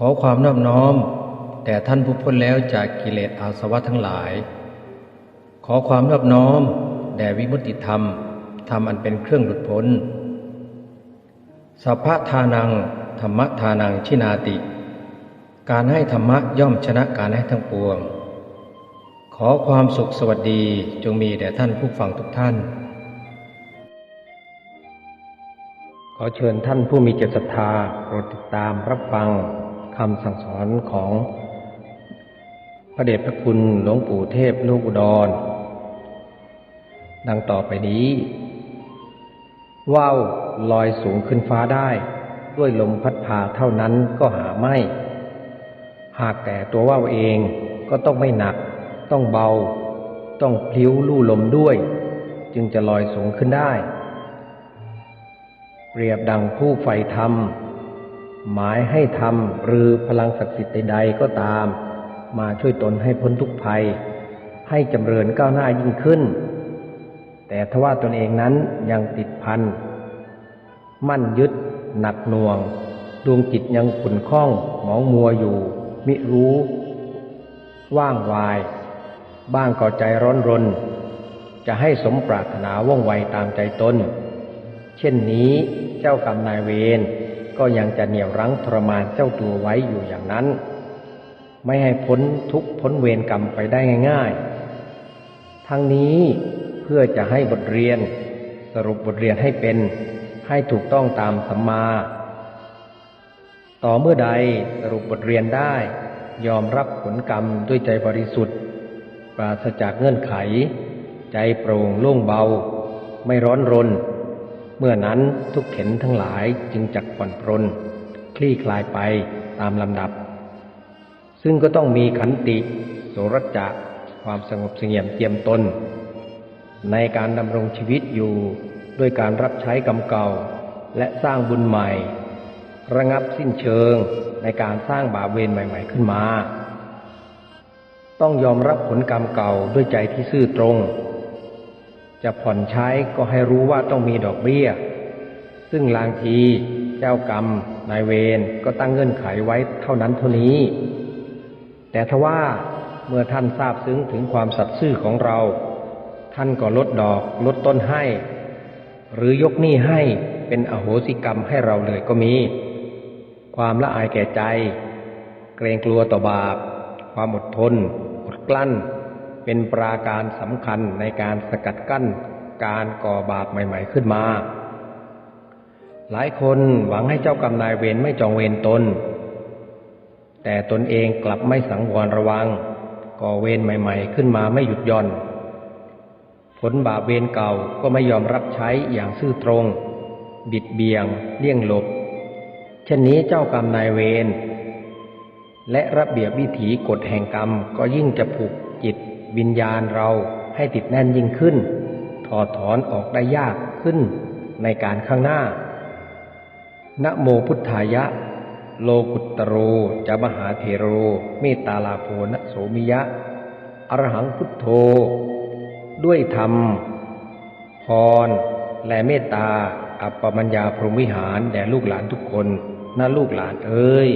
ขอความนอบน้อมแด่ท่านผู้พ้นแล้วจากกิเลสอาสวะทั้งหลาย ขอความนอบน้อมแด่วิมุตติธรรมธรรมอันเป็นเครื่องหลุดพ้นสัพพะทานังธรรมทานังชินาติ การให้ธรรมะย่อมชนะการให้ทั้งปวง ขอความสุขสวัสดีจงมีแด่ท่านผู้ฟังทุกท่าน ขอเชิญท่านผู้มีจิตศรัทธาโปรดติดตามรับฟัง คำสั่งสอนของพระเดชพระคุณหลวงปู่เทพลูกอุดร ดังต่อไปนี้ว่าวลอยสูงขึ้นฟ้าได้ ด้วยลมพัดพาเท่านั้นก็หาไม่ หากแต่ตัวว่าวเองก็ต้องไม่หนัก ต้องเบา ต้องพลิ้วลู่ลมด้วย จึงจะลอยสูงขึ้นได้ เปรียบดังผู้ใฝ่ธรรม หมายให้ธรรมหรือพลังศักดิ์สิทธิ์ใดๆก็ตาม มาช่วยตนให้พ้นทุกภัย ให้จำเริญก้าวหน้ายิ่งขึ้น แต่ทว่าตนเองนั้นยังติดพัน มั่นยึด หนักหน่วง ดวงจิตยังขุ่นข้องหมองมัวอยู่ มิรู้ ว่างวาย บ้างก็ใจร้อนรน จะให้สมปรารถนาว่องไวตามใจตน เช่นนี้เจ้ากรรมนายเวร ก็ยังจะเหนี่ยวรั้งทรมานเจ้าตัวไว้อยู่อย่างนั้น ไม่ให้พ้นทุกพ้นเวรกรรมไปได้ง่าย ๆ ทั้งนี้เพื่อจะให้บทเรียน สรุปบทเรียนให้เป็นให้ถูกต้องตามสัมมา ต่อเมื่อใดสรุปบทเรียนได้ ยอมรับผลกรรมด้วยใจบริสุทธิ์ ปราศจากเงื่อนไข ใจโปร่งโล่งเบา ไม่ร้อนรน เมื่อนั้นทุกเข็นทั้งหลายจึงจักผ่อนปรนคลี่คลายไปตามลำดับ ซึ่งก็ต้องมีขันติ โสรจะความสงบเสงี่ยมเจียมตน ในการดำรงชีวิตอยู่ด้วยการรับใช้กรรมเก่า และสร้างบุญใหม่ ระงับสิ้นเชิงในการสร้างบาเวรใหม่ ๆ ขึ้นมา ต้องยอมรับผลกรรมเก่าด้วยใจที่ซื่อตรง จะผ่อนใช้ก็ให้รู้ว่าต้องมีดอกเบี้ย ซึ่งลางทีเจ้ากรรมนายเวรก็ตั้งเงื่อนไขไว้เท่านั้นเท่านี้ แต่ทว่าเมื่อท่านทราบซึ้งถึงความสัตย์ซื่อของเรา ท่านก็ลดดอกลดต้นให้ หรือยกหนี้ให้เป็นอโหสิกรรมให้เราเลยก็มี ความละอายแก่ใจ เกรงกลัวต่อบาป ความอดทน อดกลั้น เป็นปราการสำคัญในการสกัดกั้นการก่อบาปใหม่ ๆขึ้นมา หลายคนหวังให้เจ้ากรรมนายเวรไม่จองเวรตน แต่ตนเองกลับไม่สังวรระวัง ก่อเวรใหม่ ๆ ขึ้นมาไม่หยุดย่อน ผลบาปเวรเก่าก็ไม่ยอมรับใช้อย่างซื่อตรง บิดเบียง เลี่ยงหลบ เช่นนี้เจ้ากรรมนายเวรและระเบียบวิถีกฎแห่งกรรมก็ยิ่งจะผูกจิต วิญญาณเราให้ติดแน่นยิ่งขึ้น ถอดถอนออกได้ยากขึ้นในการข้างหน้า นะโมพุทธายะ โลกุตตโรจะมหาเทโร เมตตาลาโภนะโสมิยะ อรหังพุทโธ ด้วยธรรม พร และเมตตา อัปปมัญญาพรหมวิหาร แด่ลูกหลานทุกคนนะลูกหลานเอ้ย